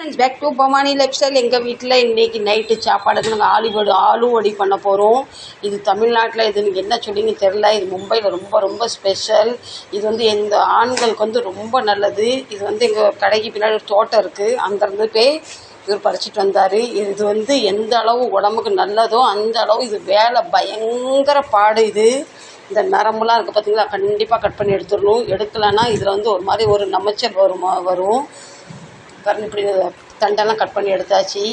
Friends back to Bhavani lifestyle எங்கள் வீட்டில் இன்றைக்கி நைட்டு சாப்பாடுக்கு நாங்கள் ஆலுவடி ஆலு வடி பண்ண போகிறோம் இது தமிழ்நாட்டில் இது நீங்கள் என்ன சொல்லிங்க தெரில இது மும்பையில் ரொம்ப ரொம்ப ஸ்பெஷல் இது வந்து எந்த ஆண்களுக்கு வந்து ரொம்ப நல்லது. இது வந்து எங்கள் கடைக்கு பின்னாடி ஒரு தோட்டம் இருக்குது அங்கேருந்து போய் இவர் பறிச்சிட்டு வந்தார். இது வந்து எந்த அளவு உடம்புக்கு நல்லதோ அந்த அளவு இது வேலை பயங்கர பாடு இது. இந்த நரம்புலாம் இருக்குது பார்த்தீங்களா கண்டிப்பாக கட் பண்ணி எடுத்துடணும். எடுக்கலைன்னா இதில் வந்து ஒரு மாதிரி ஒரு நமைச்சல் வருமா வரும். பாருங்க இப்படி தண்டெல்லாம் கட் பண்ணி எடுத்தாச்சு.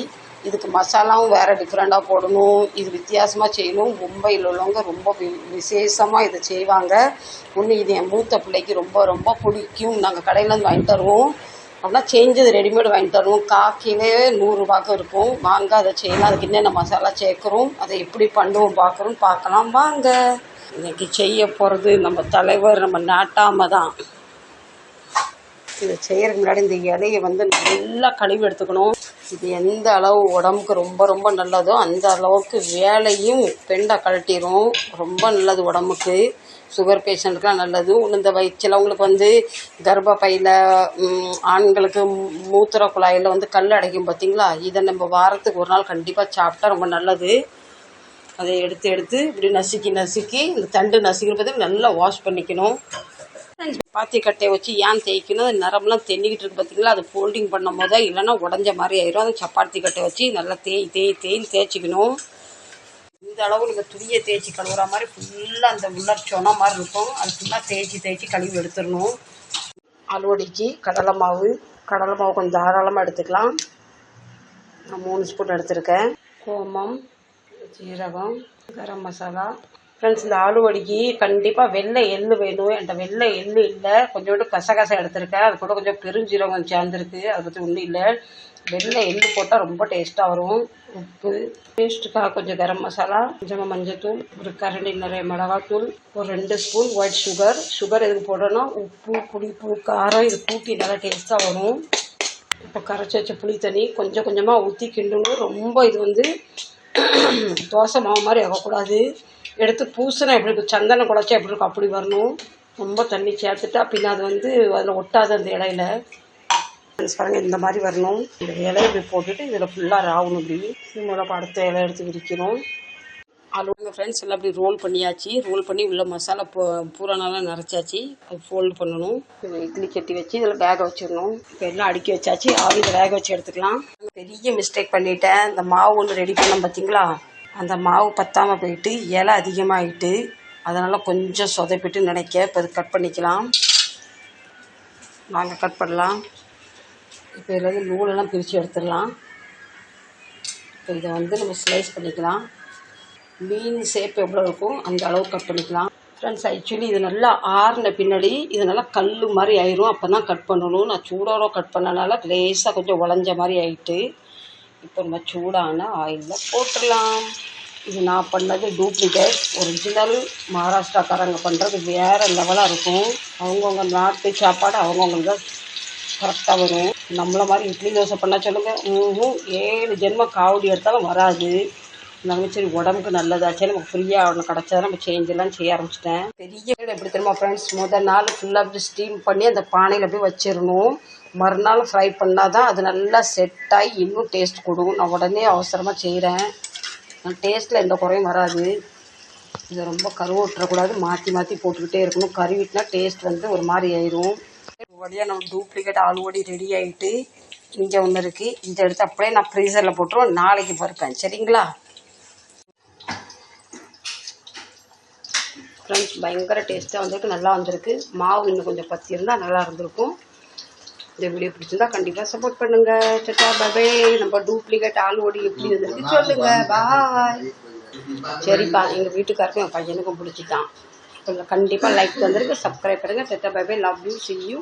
இதுக்கு மசாலாவும் வேறு டிஃப்ரெண்ட்டாக போடணும். இது வித்தியாசமாக செய்யணும். மும்பையில் உள்ளவங்க ரொம்ப வி விசேஷமாக இதை செய்வாங்க. ஒன்று இது என் மூத்த பிள்ளைக்கு ரொம்ப ரொம்ப பிடிக்கும். நாங்கள் கடையிலேருந்து வாங்கிட்டு வருவோம். அப்படின்னா செஞ்சது ரெடிமேட் வாங்கிட்டு வருவோம். காக்கிலே நூறுரூபாக்கும் இருக்கும். வாங்க அதை செய்யலாம். அதுக்கு என்னென்ன மசாலா சேர்க்குறோம்? அதை எப்படி பண்ணுவோம் பார்க்குறோம். பார்க்கலாம். வாங்க. இன்னைக்கு செய்ய போகிறது நம்ம தலைவர் நம்ம நாட்டாமல் தான். இதை செய்யறதுக்கு முன்னாடி இந்த இலையை வந்து நல்லா கழுவி எடுத்துக்கணும். இது எந்த அளவு உடம்புக்கு ரொம்ப ரொம்ப நல்லதோ அந்த அளவுக்கு வேலையும் பெண்டை கழட்டிடும் ரொம்ப நல்லது உடம்புக்கு. சுகர் பேஷண்ட்டுக்கெலாம் நல்லது. இந்த வய சிலவங்களுக்கு வந்து கர்ப்பப்பையில் பையில் ஆண்களுக்கு மூத்திர குழாயில் வந்து கல் அடைக்கும் பார்த்தீங்களா இதை நம்ம வாரத்துக்கு ஒரு நாள் கண்டிப்பாக சாப்பிட்டா ரொம்ப நல்லது. அதை எடுத்து எடுத்து இப்படி நசுக்கி நசுக்கி இந்த தண்டு நசுக்கிற பார்த்து நல்லா வாஷ் பண்ணிக்கணும். பாத்தி கட்டையை வச்சு ஏன் தேய்க்கணும்? அது நரம்புலாம் தென்னிக்கிட்டு இருக்கு பார்த்தீங்களா அது ஃபோல்டிங் பண்ணும் போதோ இல்லைன்னா உடஞ்ச மாதிரி ஆயிரும். அது சப்பாத்தி கட்டை வச்சு நல்லா தேய் தேய் தேய்னு தேய்ச்சிக்கணும். இந்த அளவு நீங்கள் துணியை தேய்ச்சி கழுவுற மாதிரி ஃபுல்லாக அந்த உள்ள சொன்ன மாதிரி இருக்கும். அது ஃபுல்லாக தேய்ச்சி தேய்ச்சி கழுவி எடுத்துடணும். அலுவடிக்கு கடலை மாவு கடலை மாவு கொஞ்சம் தாராளமாக எடுத்துக்கலாம். நான் மூணு ஸ்பூன் எடுத்திருக்கேன். கோமம் ஜீரகம் கரம் மசாலா ஃப்ரெண்ட்ஸ் இந்த ஆலுவடிக்கு கண்டிப்பாக வெள்ளை எள்ளு வேணும். என்கிட்ட வெள்ளை எள்ளு இல்லை. கொஞ்சோண்டு கசகசை எடுத்திருக்கேன். அது கூட கொஞ்சம் பெருஞ்சீரகம் சேர்ந்துருக்கு. அதை பற்றி ஒன்றும் இல்லை. வெள்ளை எள்ளு போட்டால் ரொம்ப டேஸ்ட்டாக வரும். உப்பு டேஸ்ட்டுக்காக கொஞ்சம் கரம் மசாலா கொஞ்சமாக மஞ்சத்தூள் ஒரு கரண்டி நிறைய மிளகாத்தூள் ஒரு ரெண்டு ஸ்பூன் ஒயிட் சுகர் சுகர் எதுக்கு போடணும் உப்பு புளிப்பு காரம் இது கூட்டி நல்லா டேஸ்ட்டாக வரும். இப்போ கரைச்சி வச்ச புளி தண்ணி கொஞ்சம் கொஞ்சமாக ஊற்றி கிண்டணும். ரொம்ப இது வந்து தோசை மாவு மாதிரி ஆகக்கூடாது. எடுத்து பூசினா எப்படி இருக்கும்? சந்தனம் குழச்சா எப்படி இருக்கும்? அப்படி வரணும். ரொம்ப தண்ணி சேர்த்துட்டா பின்ன அது வந்து அதில் ஒட்டாது அந்த இலையில. ஃப்ரெண்ட்ஸ் இந்த மாதிரி வரணும். இந்த இலையை இப்படி போட்டுட்டு இதில் ஃபுல்லாக ராகணும் இப்படி. சிம்மில் அடுத்த இலை எடுத்து விரிக்கணும். அலுவலக ஃப்ரெண்ட்ஸ் எல்லாம் அப்படி ரோல் பண்ணியாச்சு. ரோல் பண்ணி உள்ள மசாலா பூ பூரானெல்லாம் நிறச்சாச்சு அது ஃபோல்டு பண்ணணும். இட்லி கட்டி வச்சு இதில் வேக வச்சிடணும். இப்போ எல்லாம் அடுக்கி வச்சாச்சு. ஆவியில் வேக வச்சு எடுத்துக்கலாம். பெரிய மிஸ்டேக் பண்ணிட்டேன். இந்த மாவு ஒன்று ரெடி பண்ணோம் பார்த்தீங்களா அந்த மாவு பத்தாமல் போயிட்டு இலை அதிகமாகிட்டு அதனால் கொஞ்சம் சொதப்பிட்டு நினைக்க. இப்போ இது கட் பண்ணிக்கலாம். வாங்க கட் பண்ணலாம். இப்போ இதில் வந்து நூலெல்லாம் பிரித்து எடுத்துடலாம். இப்போ இதை வந்து நம்ம ஸ்லைஸ் பண்ணிக்கலாம். மீன் ஷேப் எவ்வளோ இருக்கும் அந்த அளவு கட் பண்ணிக்கலாம். ஃப்ரெண்ட்ஸ் ஆக்சுவலி இது நல்லா ஆறின பின்னாடி இது நல்லா கல் மாதிரி ஆயிரும். அப்போ தான் கட் பண்ணணும். நான் சூடோட கட் பண்ணனால லேசாக கொஞ்சம் உழஞ்ச மாதிரி ஆயிட்டு இப்போ நம்ம சூடான ஆயிலில் போட்டுடலாம். இது நான் பண்ணது டூப்ளிகேட் ஒரிஜினல் மகாராஷ்டிராக்காரங்க பண்ணுறது வேறு லெவலாக இருக்கும். அவங்கவுங்க நாட்டு சாப்பாடு அவங்கவுங்களுக்கு தான் கரெக்டாக வரும். நம்மளை மாதிரி இட்லி தோசை பண்ணால் சொல்லுங்கள் ஏழு ஜென்ம காவடி எடுத்தாலும் வராது. இருந்தாலுமே சரி உடம்புக்கு நல்லதாச்சு நமக்கு ஃப்ரீயாக ஒன்று கிடச்சா நம்ம சேஞ்ச் எல்லாம் செய்ய ஆரம்பிச்சிட்டேன். பெரிய எப்படி தெரியுமா ஃப்ரெண்ட்ஸ் முதல் நாள் ஃபுல்லாக அப்படி ஸ்டீம் பண்ணி அந்த பானையில் போய் வச்சிடணும். மறுநாள் ஃப்ரை பண்ணால் தான் அது நல்லா செட் ஆகி இன்னும் டேஸ்ட் கொடுக்கும் நான் உடனே அவசரமாக செய்கிறேன் டேஸ்ட்டில் எந்த குறையும் வராது. இதை ரொம்ப கருவட்டுறக்கூடாது மாற்றி மாற்றி போட்டுக்கிட்டே இருக்கணும். கருவிட்டுனா டேஸ்ட் வந்து ஒரு மாதிரி ஆயிரும். வழியாக நம்ம டூப்ளிகேட் ஆல்ரெடி ரெடி ஆகிட்டு இங்கே ஒன்று இருக்குது இதை எடுத்து அப்படியே நான் ஃப்ரீசரில் போட்டுருவோம் நாளைக்கு பருப்பேன் சரிங்களா? ஃப்ரெண்ட்ஸ் பயங்கர டேஸ்ட்டாக வந்திருக்கு நல்லா வந்திருக்கு. மாவு இன்னும் கொஞ்சம் பத்தி இருந்தால் நல்லா இருந்திருக்கும். இந்த வீடியோ பிடிச்சிருந்தா கண்டிப்பாக சப்போர்ட் பண்ணுங்கள் சட்டா பபே நம்ம டூப்ளிகேட் ஆலுவடி எப்படி இருந்திருக்கு சொல்லுங்கள் பாய் சரிப்பா எங்கள் வீட்டுக்காருக்கும் என் பையனுக்கும் பிடிச்சிட்டான். கண்டிப்பாக லைக் வந்துருக்கு. சப்ஸ்கிரைப் பண்ணுங்க. சட்டா பபே லவ் யூ சி யூ